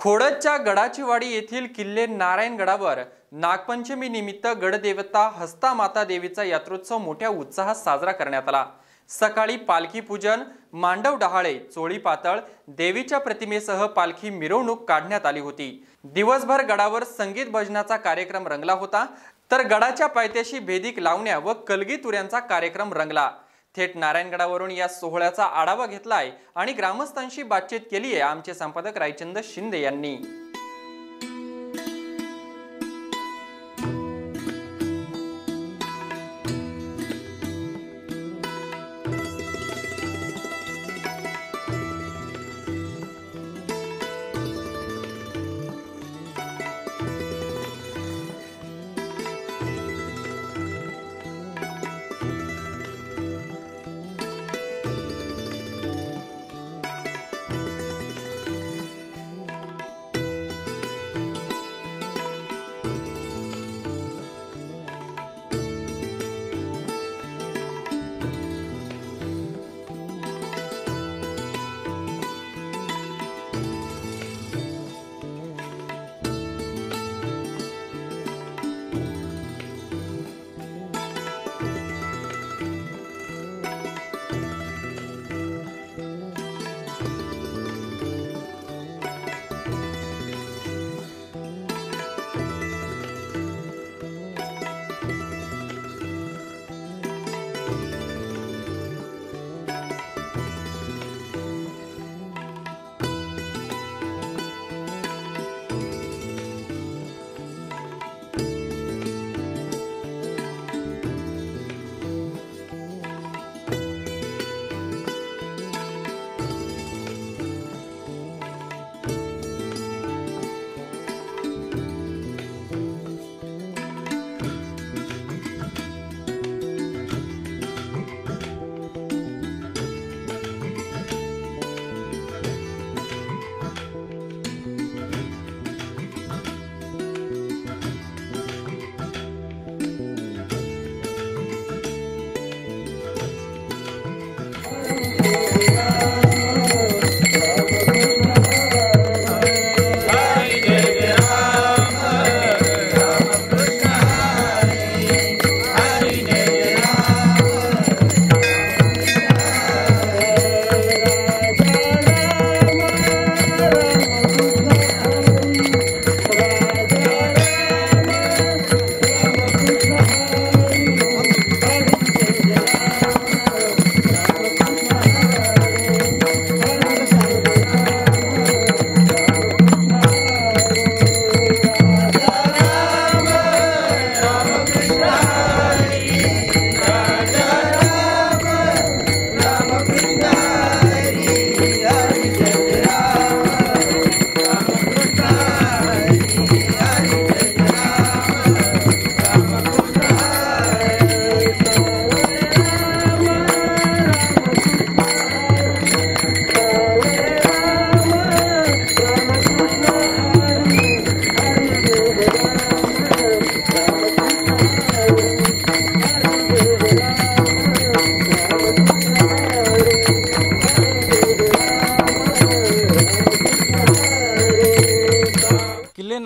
खोडदच्या गडाचीवाडी येथील किल्ले नारायणगडावर नागपंचमी निमित्त गडदेवता हस्ता माता देवीचा यात्रोत्सव मोठ्या उत्साहात साजरा करण्यात आला. सकाळी पालखी पूजन मांडव डहाळे चोळी पातळ देवीच्या प्रतिमेसह पालखी मिरवणूक काढण्यात आली होती. दिवसभर गडावर संगीत भजनाचा कार्यक्रम रंगला होता. तर गडाच्या पायथ्याशी भेदिक लावण्या व कलगी तुऱ्यांचा कार्यक्रम रंगला. थेट नारायणगडावरून या सोहळ्याचा आढावा घेतलाय आणि ग्रामस्थांशी बातचीत केली आहे आमचे संपादक रायचंद शिंदे यांनी.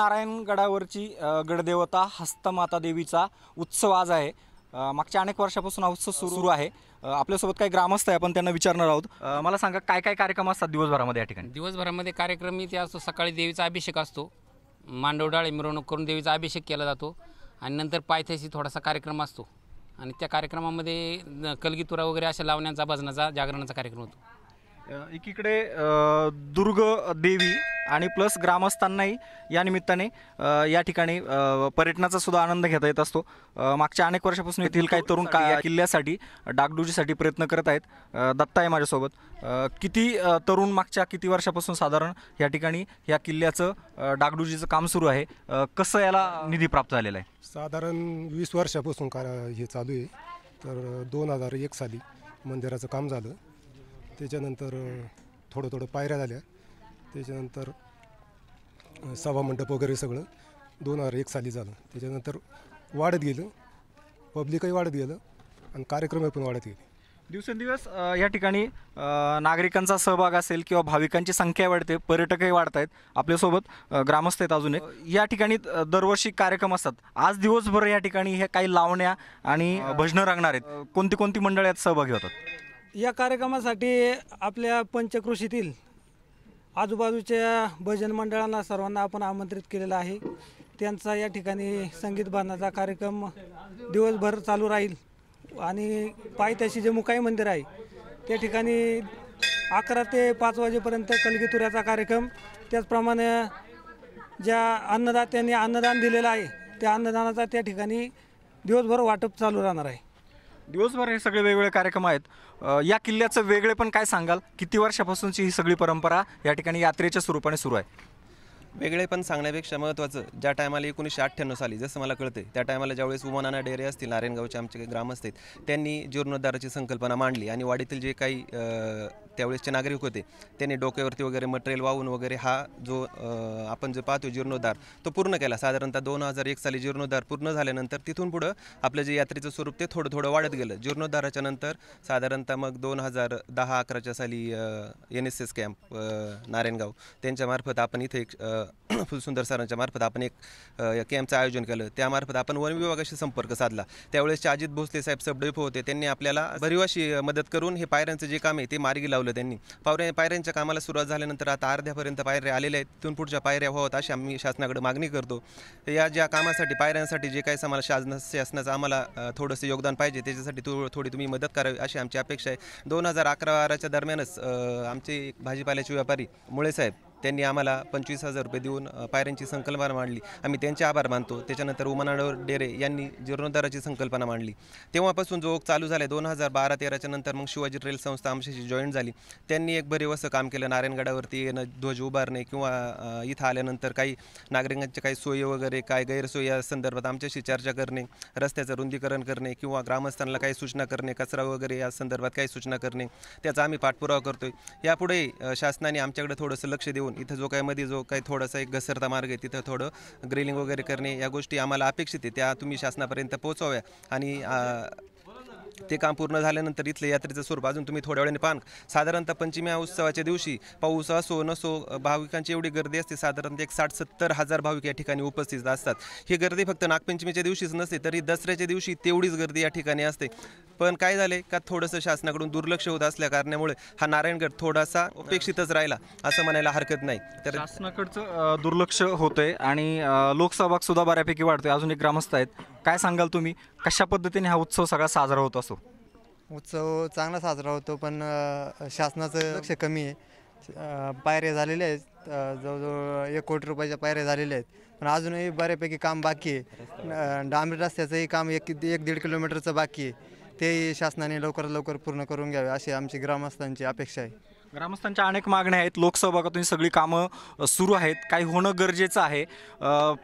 नारायणगडावरची गडदेवता हस्तमाता देवीचा उत्सव आज आहे. मागच्या अनेक वर्षापासून हा उत्सव सुरू आहे. आपल्यासोबत काही ग्रामस्थ आहे आपण त्यांना विचारणार आहोत. मला सांगा काय काय कार्यक्रम असतात दिवसभरामध्ये या ठिकाणी? दिवसभरामध्ये कार्यक्रम इथे असतो सकाळी देवीचा अभिषेक असतो. मांडवडाळे मिरवणूक करून देवीचा अभिषेक केला जातो. आणि नंतर पायथ्याशी थोडासा कार्यक्रम असतो. आणि त्या कार्यक्रमामध्ये कलगीतुरा वगैरे अशा लावण्याचा भजनाचा जागरणाचा कार्यक्रम होतो. एकीकडे दुर्ग देवी आणि प्लस ग्रामस्थांनाही या निमित्ताने या ठिकाणी पर्यटनाचा सुद्धा आनंद घेता येत असतो. मागच्या अनेक वर्षापासून येथील काही तरुण का किल्ल्यासाठी डागडुजीसाठी प्रयत्न करत आहेत. दत्ता आहे माझ्यासोबत. किती तरुण मागच्या किती वर्षापासून साधारण या ठिकाणी या किल्ल्याचं डागडुजीचं काम सुरू आहे? कसं याला निधी प्राप्त झालेला आहे? साधारण वीस वर्षापासून का हे चालू आहे. तर दोन हजार एक साली मंदिराचं काम झालं. त्याच्यानंतर थोडं थोडं पायऱ्या झाल्या. त्याच्यानंतर अ, सभामंडप वगैरे सगळं दोन हजार एक साली झालं. त्याच्यानंतर वाढत गेलं. पब्लिकही वाढत गेलं आणि कार्यक्रमही पण वाढत गेले. दिवसेंदिवस या ठिकाणी नागरिकांचा सहभाग असेल किंवा भाविकांची संख्या वाढते पर्यटकही वाढत आहेत. आपल्यासोबत ग्रामस्थ आहेत अजून एक. या ठिकाणी दरवर्षी कार्यक्रम असतात. आज दिवसभर या ठिकाणी हे काही लावण्या आणि भजनं रंगणार आहेत. कोणती कोणती मंडळी यात सहभागी होतात? या कार्यक्रमासाठी आपल्या पंचकृषीतील आजूबाजूच्या भजन मंडळांना सर्वांना आपण आमंत्रित केलेलं आहे. त्यांचा या ठिकाणी संगीत बांधण्याचा कार्यक्रम दिवसभर चालू राहील. आणि पायथ्याशी जे मुकाई मंदिर आहे त्या ठिकाणी अकरा ते पाच वाजेपर्यंत कलगीतुऱ्याचा कार्यक्रम. त्याचप्रमाणे ज्या अन्नदात्यांनी अन्नदान दिलेलं आहे त्या अन्नदानाचा त्या ठिकाणी दिवसभर वाटप चालू राहणार आहे. दिवसभर हे सगळे वेगवेगळे कार्यक्रम आहेत. अ, या किल्ल्याचं वेगळे पण काय सांगाल? किती वर्षापासूनची ही सगळी परंपरा या ठिकाणी यात्रेच्या स्वरूपाने सुरू आहे? वेगळे पण सांगण्यापेक्षा महत्त्वाचं ज्या टायमाला एकोणीसशे अठ्ठ्याण्णव साली जसं मला कळते त्या टायमाला ज्यावेळेस उमानाना डेरे असतील नारायणगावचे आमचे काही ग्रामस्थ आहेत त्यांनी जीर्णोद्धाराची संकल्पना मांडली आणि वाडीतील जे काही त्यावेळेसचे नागरिक होते त्यांनी डोक्यावरती वगैरे मटेरियल वाहून वगैरे हा जो आपण जो पाहतो जीर्णोद्धार तो पूर्ण केला. साधारणतः दोन हजार एक साली जीर्णोद्धार पूर्ण झाल्यानंतर तिथून पुढं आपलं जे यात्रेचं स्वरूप ते थोडं थोडं वाढत गेलं. जीर्णोद्धाराच्या नंतर साधारणतः मग दोन हजार दहा अकराच्या साली N S S camp Narayangaon त्यांच्यामार्फत आपण इथे एक फुलसुंदर सरांच्या मार्फत आपण एक कॅम्पचं आयोजन केलं. त्यामार्फत आपण वन विभागाशी संपर्क साधला. त्यावेळेसचे अजित भोसले साहेब सबडेपो होते. त्यांनी आपल्याला भरीव मदत करून हे पायऱ्यांचं जे काम आहे ते मार्गी लावलं त्यांनी. पावऱ्या पायऱ्यांच्या कामाला सुरुवात झाल्यानंतर आता अर्ध्यापर्यंत पायऱ्या आलेल्या आहेत. तिथून पुढच्या पायऱ्या व्हावत अशी आम्ही शासनाकडे मागणी करतो. या ज्या कामासाठी पायऱ्यांसाठी जे काही आम्हाला शासन शासनाचं आम्हाला थोडंसं योगदान पाहिजे त्याच्यासाठी थो थोडी तुम्ही मदत करावी अशी आमची अपेक्षा आहे. दोन हजार अकरा बाराच्या दरम्यानच आमचे भाजीपाल्याचे व्यापारी मुळे साहेब त्यांनी आम्हाला पंचवीस हजार रुपये देऊन पायऱ्यांची संकल्पना मांडली. आम्ही त्यांचे आभार मानतो. त्याच्यानंतर उमानाडवर डेरे यांनी जीर्णोद्धाराची संकल्पना मांडली. तेव्हापासून जो चालू झाला आहे दोन हजार बारा तेराच्या नंतर मग शिवाजी रेल संस्था आमच्याशी जॉईन झाली. त्यांनी एक बरे असं काम केलं. नारायणगडावरती येणं ध्वज उभारणे किंवा इथं आल्यानंतर काही नागरिकांच्या काही सोयी वगैरे काय गैरसोयी या संदर्भात आमच्याशी चर्चा करणे रस्त्याचं रुंदीकरण करणे किंवा ग्रामस्थांना काही सूचना करणे कचरा वगैरे या संदर्भात काही सूचना करणे त्याचा आम्ही पाठपुरावा करतोय. यापुढे शासनाने आमच्याकडे थोडंसं लक्ष देऊन इथं जो काही मध्ये जो काही थोडासा एक घसरता मार्ग आहे तिथं थोडं ग्रिलिंग वगैरे करणे या गोष्टी आम्हाला अपेक्षित आहे. त्या तुम्ही शासनापर्यंत पोहोचवाव्या आणि ते काम पूर्ण झाल्यानंतर इथलं यात्रेचं स्वरूप अजून तुम्ही थोड्या वेळाने पान साधारणतः पंचमी उत्सवाच्या दिवशी पाऊस असो नसो भाविकांची एवढी गर्दी असते. साधारणतः एक साठ सत्तर हजार भाविक या ठिकाणी उपस्थित असतात. ही गर्दी फक्त नागपंचमीच्या दिवशीच नसते तरी दसऱ्याच्या दिवशी तेवढीच गर्दी या ठिकाणी असते. पण काय झाले का थोडंसं शासनाकडून दुर्लक्ष होत असल्या कारणामुळे हा नारायणगड थोडासा अपेक्षितच राहिला असं म्हणायला हरकत नाही. तर शासनाकडचं दुर्लक्ष होतंय आणि लोकसहभाग सुद्धा बऱ्यापैकी वाढतोय. अजून एक ग्रामस्थ आहेत. काय सांगाल तुम्ही? कशा पद्धतीने हा उत्सव सगळा साजरा होत असतो उत्सव चांगला साजरा होतो पण शासनाचं लक्ष कमी आहे. पायऱ्या झालेल्या आहेत. जवळजवळ एक कोटी रुपयाच्या पायऱ्या झालेल्या आहेत. पण अजूनही बऱ्यापैकी काम बाकी आहे. डांबरी रस्त्याचंही काम एक एक दीड किलोमीटरचं बाकी आहे. तेही शासनाने लवकरात लवकर पूर्ण करून घ्यावे अशी आमची ग्रामस्थांची अपेक्षा आहे. ग्रामस्थांच्या अनेक मागण्या आहेत. लोकसहभागातून सगळी कामं सुरू आहेत. काही होणं गरजेचं आहे.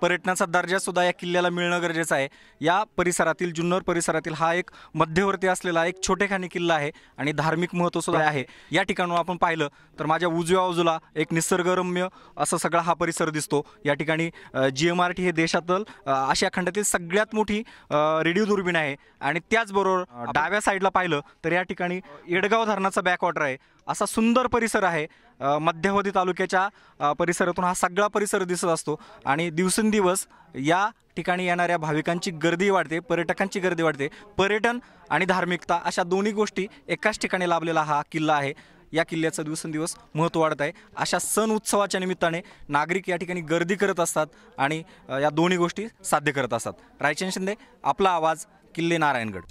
पर्यटनाचा दर्जा सुद्धा या किल्ल्याला मिळणं गरजेचं आहे. या परिसरातील जुन्नर परिसरातील हा एक मध्यवर्ती असलेला एक छोटेखानी किल्ला आहे आणि धार्मिक महत्त्व सुद्धा आहे. या ठिकाणून आपण पाहिलं तर माझ्या उजव्या बाजूला एक निसर्गरम्य असं सगळा हा परिसर दिसतो. या ठिकाणी जी एम आर टी हे देशातील आशिया खंडातील सगळ्यात मोठी रेडिओ दुर्बीण आहे. आणि त्याचबरोबर डाव्या साईडला पाहिलं तर या ठिकाणी येडगाव धरणाचा बॅकवॉटर आहे. असा सुंदर परिसर आहे. मध्यावधी तालुक्याच्या परिसरातून हा सगळा परिसर दिसत असतो. आणि दिवसेंदिवस या ठिकाणी येणाऱ्या भाविकांची गर्दी वाढते पर्यटकांची गर्दी वाढते. पर्यटन आणि धार्मिकता अशा दोन्ही गोष्टी एकाच ठिकाणी लाभलेला हा किल्ला आहे. या किल्ल्याचं दिवसेंदिवस महत्त्व वाढत आहे. अशा सण उत्सवाच्या निमित्ताने नागरिक या ठिकाणी गर्दी करत असतात आणि या दोन्ही गोष्टी साध्य करत असतात. रायचंद शिंदे आपला आवाज किल्ले नारायणगड.